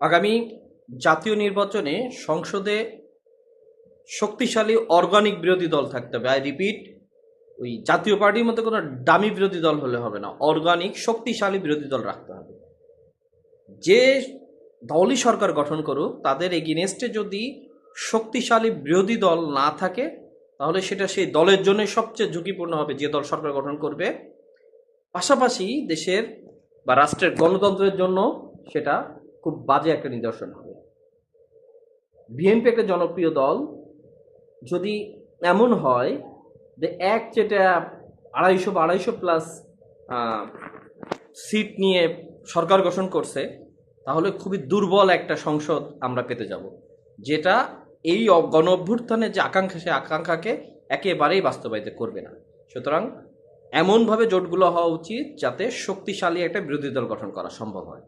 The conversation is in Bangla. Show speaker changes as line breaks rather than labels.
আগামী জাতীয় নির্বাচনে সংসদে শক্তিশালী অর্গানিক বিরোধী দল থাকতে হবে। আই রিপিট ওই জাতীয় পার্টির মতো কোনো দামি বিরোধী দল হলে হবে না। অর্গানিক শক্তিশালী বিরোধী দল রাখতে হবে। যে দলই সরকার গঠন করুক, তাদের এগেনস্টে যদি শক্তিশালী বিরোধী দল না থাকে, তাহলে সেটা সেই দলের জন্য সবচেয়ে ঝুঁকিপূর্ণ হবে যে দল সরকার গঠন করবে। পাশাপাশি দেশের বা রাষ্ট্রের গণতন্ত্রের জন্য সেটা খুব বাজে একটা নিদর্শন হবে। বিএনপি একটা জনপ্রিয় দল। যদি এমন হয় যে এক যেটা আড়াইশো বা আড়াইশো প্লাস সিট নিয়ে সরকার গঠন করছে, তাহলে খুবই দুর্বল একটা সংসদ আমরা পেতে যাব, যেটা এই গণ অভ্যুত্থানের যে আকাঙ্ক্ষা, সে আকাঙ্ক্ষাকে একেবারেই বাস্তবায়িত করবে না। সুতরাং এমনভাবে জোটগুলো হওয়া উচিত যাতে শক্তিশালী একটা বিরোধী দল গঠন করা সম্ভব হয়।